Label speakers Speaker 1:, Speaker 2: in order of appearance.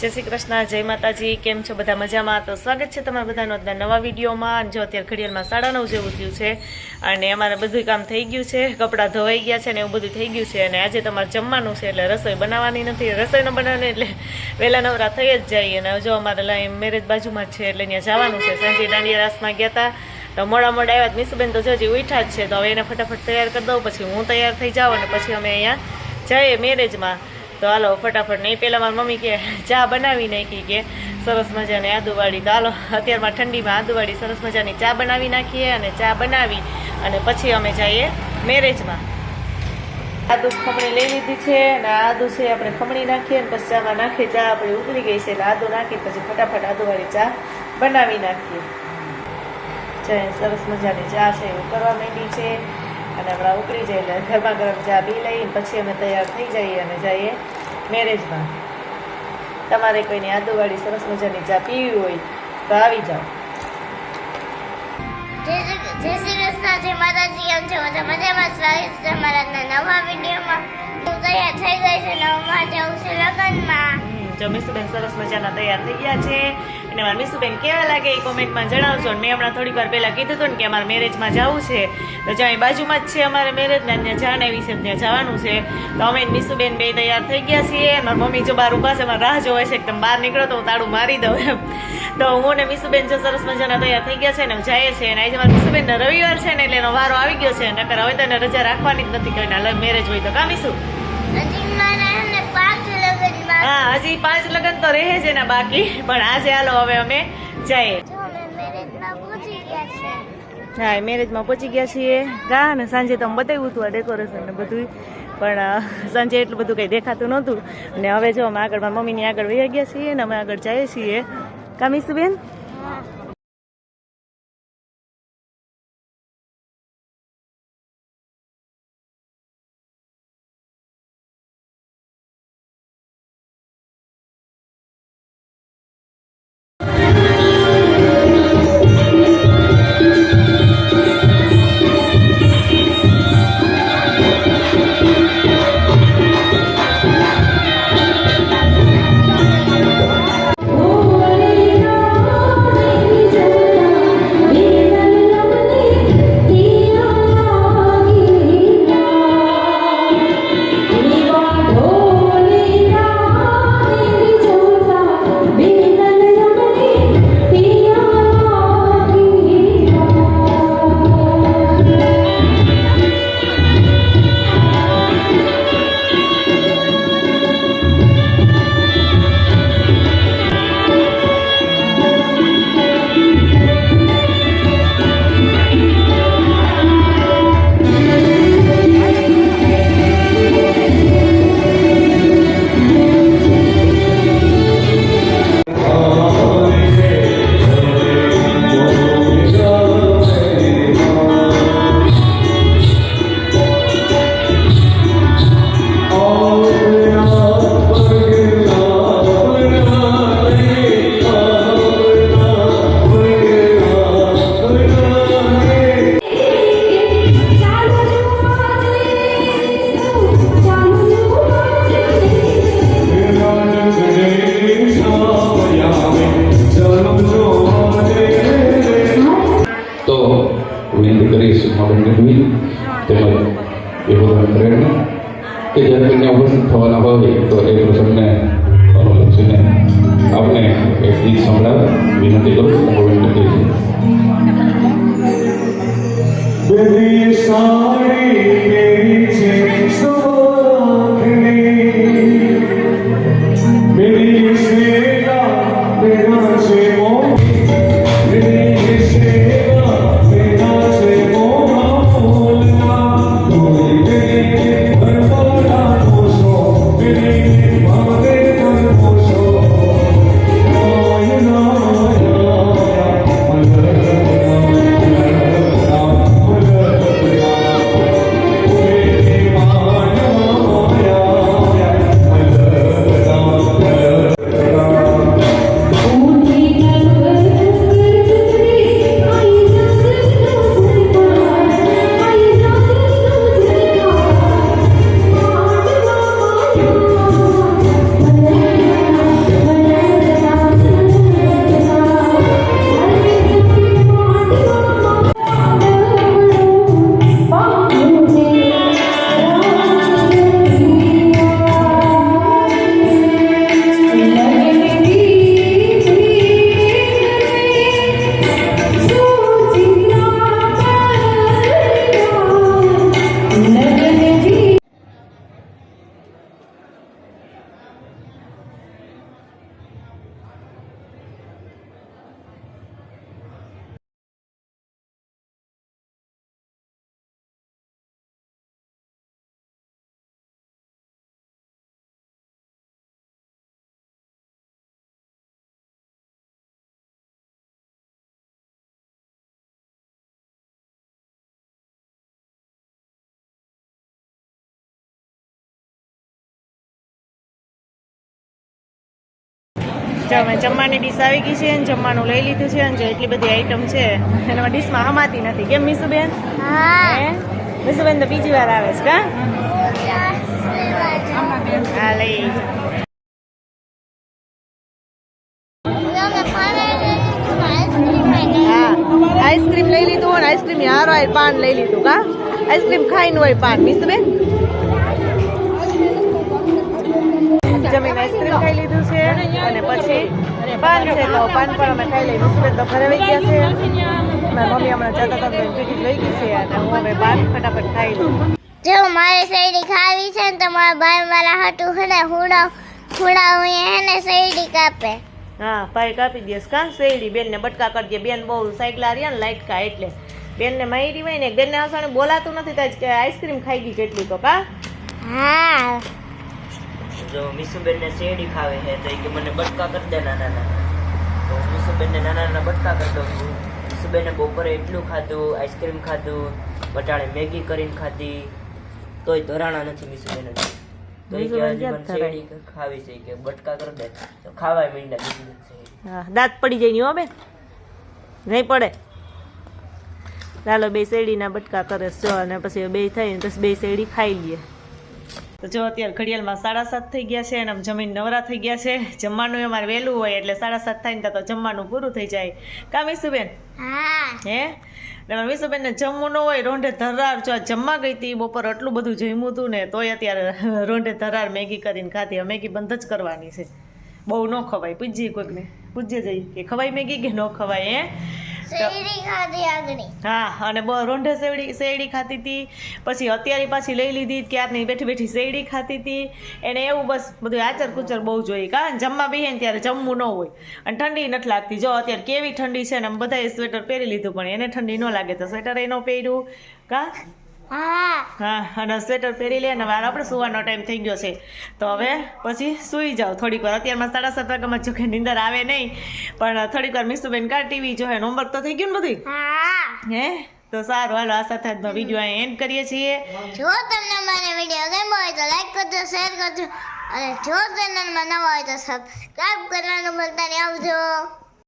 Speaker 1: જય શ્રી કૃષ્ણ, જય માતાજી, કેમ છો બધા મજામાં? તો સ્વાગત છે તમારા બધાનો આજના નવા વિડીયોમાં. જો અત્યારે ઘડિયાળમાં સાડા નવ જેવું થયું છે અને અમારે બધું કામ થઈ ગયું છે, કપડાં ધોવાઈ ગયા છે ને એવું બધું થઈ ગયું છે અને આજે તમારે જમવાનું છે એટલે રસોઈ બનાવવાની નથી. રસોઈ ન બનાવવાની એટલે વહેલા નવરા થઈ જ જાય અને જો અમારે લાઈન મેરેજ બાજુમાં છે એટલે ત્યાં જવાનું છે. સાંજે દાંડિયા રાસમાં ગયા હતા તો મોડા મોડા આવ્યા મિસબેન તો જજી ઉઠ્યા ઉઠા જ છે, તો હવે એને ફટાફટ તૈયાર કરી દઉં. પછી હું તૈયાર થઈ જાઉં અને પછી અમે અહીંયા જઈએ મેરેજમાં. તો હાલો, ફટાફટ નહીં પહેલાં મારી મમ્મી કે ચા બનાવી નાખી કે સરસ મજાની આદુવાળી. તો હાલો, અત્યારમાં ઠંડીમાં આદુવાળી સરસ મજાની ચા બનાવી નાખીએ અને ચા બનાવી અને પછી અમે જઈએ મેરેજમાં. આદુ ખમણી લઈ લીધી છે અને આદુ છે આપણે ખમણી નાખીએ અને પછી ચામાં નાખીએ ચા આપણી ઉકળી ગઈ છે એટલે આદુ નાખી પછી ફટાફટ આદુવાળી ચા બનાવી નાખીએ. સરસ મજાની ચા છે, એવું ઉકળવા માંડી છે. અને હમણાં ઉતરી જઈએ ગરમા ગરમ ચા પી લઈએ પછી અમે તૈયાર થઈ જઈએ અને જઈએ મેરેજમાં. તમારે કોઈની આદુવાળી સરસ મજાની ચા પીવી હોય તો આવી જાઓ.
Speaker 2: જય શ્રી કૃષ્ણ જય માતાજી કેમ છો? બધા મજામાં? સ્વાગત છે મારા નવા વિડીયોમાં. હું તૈયાર થઈ ગઈ છે નવમાં જવું છે લગ્નમાં.
Speaker 1: હમ, બેન સરસ મજાના તૈયાર થઈ ગયા છે. અને મારા મીસુબેન કેવા લાગે એ કોમેન્ટમાં જણાવજો મેં હમણાં થોડીક વાર પહેલાં કીધું હતું ને કે અમારે મેરેજમાં જવું છે. તો જ્યાં એ બાજુમાં જ છે અમારે મેરેજ ને ત્યાં જાણાવી છે, ત્યાં જવાનું છે. તો અમે મીસુબેન બે તૈયાર થઈ ગયા છીએ. મારી મમ્મી જો બહાર ઊભા છે, મારે રાહ જોવે છે એકદમ બહાર નીકળો તો હું તાળું મારી દઉં એમ. તો હું ને મીસુબેન જો સરસ મજાના તૈયાર થઈ ગયા છે ને જાય છે અને આજે મારા મીસુબેનનો રવિવાર છે ને, એટલે એનો વારો આવી ગયો છે. નકર હવે તો રજા રાખવાની જ નથી કરીને મેરેજ હોય તો. કામીશું હા હજી પાંચ લગ્ન તો રહે છે ને બાકી પણ આજે હાલો હવે અમે જઈએ. હા મેરેજમાં પહોંચી ગયા છીએ. ગા ને સાંજે તો બતાવ્યું હતું આ ડેકોરેશન ને બધું પણ સાંજે એટલું બધું કંઈ દેખાતું નહોતું. અને હવે જો અમે આગળ મમ્મીની આગળ વહી ગયા છીએ ને અમે આગળ જઈએ છીએ. કામીસુબેન Mira, અમે જમવાની ડીશ આવી ગઈ છે અને જમવાનું લઈ લીધું છે અને જો એટલી બધી આઈટમ છે એનામાં ડીશમાં હમાતી નથી. કેમ મીસુબેન? મીસુબેન તો બીજી વાર આવે છે કા હા લઈ
Speaker 2: આઈસ્ક્રીમ લઈ
Speaker 1: હા આઈસ્ક્રીમ લઈ લીધું અને આઈસ્ક્રીમ હારો પાન લઈ લીધું કા આઈસ્ક્રીમ ખાઈને હોય પાન મીસુબેન? જમીન આઈસ્ક્રીમ ખાઈ લીધું છે અને પછી પાન છે તો પાન પણ અમે ખાઈ લઈ મીસુબેન તો ઘરે વહી ગયા છે. મારી મમ્મી હમણાં જતા હતા ટિકિટ લઈ ગઈ છે અને હું હવે પાન ફટાફટ ખાઈ લઉં.
Speaker 2: જો મારે શેરડી ખાવી છે ને તો મારા ભાઈ મારા હાટું છે ને હુડા હુડા હું એને શેરડી કાપે.
Speaker 1: હા ભાઈ કાપી દઈશ કા શેરડી? બેનને બટકા કરી દે. બેન બહુ સાયકલા રહ્યા ને લાઈટકા એટલે. બેનને મારી હોય ને બેનને હસાણે બોલાતું નથી તો કે આઈસ્ક્રીમ ખાઈ ગઈ કેટલી તો કા?
Speaker 2: હા.
Speaker 3: જો મીસુબેનને શેરડી ખાવે છે તો એ કે મને બટકા કરી દે નાના નાના તો મીસુબેનને નાના નાના બટકા કરી દઉં છું. મીસુબેને બપોરે એટલું ખાધું આઈસ્ક્રીમ ખાધું બટાણે મેગી કરીને ખાધી. તોય ધરાણા નથી મીસુબેને. તો એ કે
Speaker 1: ક્યાં
Speaker 3: મને શેરડી ખાવી છે કે બટકા કરી દે. તો ખાવાય મીંડા
Speaker 1: બીજી દાંત પડી જાય નહીં હો બેન. નહીં પડે. ચાલો બે શેરડીના બટકા કરે છે અને પછી બે થઈ ને પછી બે શેરડી ખાઈ લઈએ તો જો અત્યારે ઘડિયાળમાં સાડા સાત થઈ ગયા છે અને જમીન નવરા થઈ ગયા છે. જમવાનું અમારે વહેલું હોય એટલે સાડા સાત થાય ને તો જમવાનું પૂરું થઈ જાય. કા મીસુબેન
Speaker 2: હા.
Speaker 1: હે? ને મારા મીસુબેનને જમવું ન હોય રોંઢે ધરાર જો જમવા ગઈ હતી બપોર આટલું બધું જમ્યું હતું ને તોય અત્યારે રોંઢે ધરાર મેગી કરીને ખાધી. મેગી બંધ જ કરવાની છે. બહુ ન ખવાય. પૂછીએ કોઈકને. પૂછજે જઈ કે ખવાય મેગી કે ન ખવાય હે? હા અને રોંઢે શેરડી શેરડી ખાતી હતી પછી અત્યારે પાછી લઈ લીધી ક્યારની બેઠી બેઠી શેરડી ખાતી હતી એને એવું બસ બધું આચર કુચર બહુ જોઈએ કારણ જમવા બેહે ને ત્યારે જમવું ન હોય. અને ઠંડી નથી લાગતી. જો અત્યારે કેવી ઠંડી છે ને બધાએ સ્વેટર પહેરી લીધું પણ એને ઠંડી ન લાગે. તો સ્વેટર એ ન પહેર્યું. કા?
Speaker 2: હા,
Speaker 1: અને સ્વેટર પહેરી લે અને આપણે સુવાનો ટાઈમ થઈ ગયો છે. તો હવે પછી સૂઈ જાઓ. થોડીક વાર. અત્યારમાં સાડા સાત વાગ્યામાં જો કે નીંદર આવે નહીં, પણ થોડીક વાર મીસુબેન કા ટીવી જો હોમવર્ક તો થઈ ગયું ને બધું હે? તો સારું. હાલો, આ સાથે આજનો વીડિયો અહીં એન્ડ કરીએ છીએ.
Speaker 2: જો તમને મારો વીડિયો ગમ્યો હોય તો લાઈક કરજો શેર કરજો, અને જો ચેનલમાં નવા હોય તો સબસ્ક્રાઇબ કરવાનું ભૂલતા નહીં. આવજો.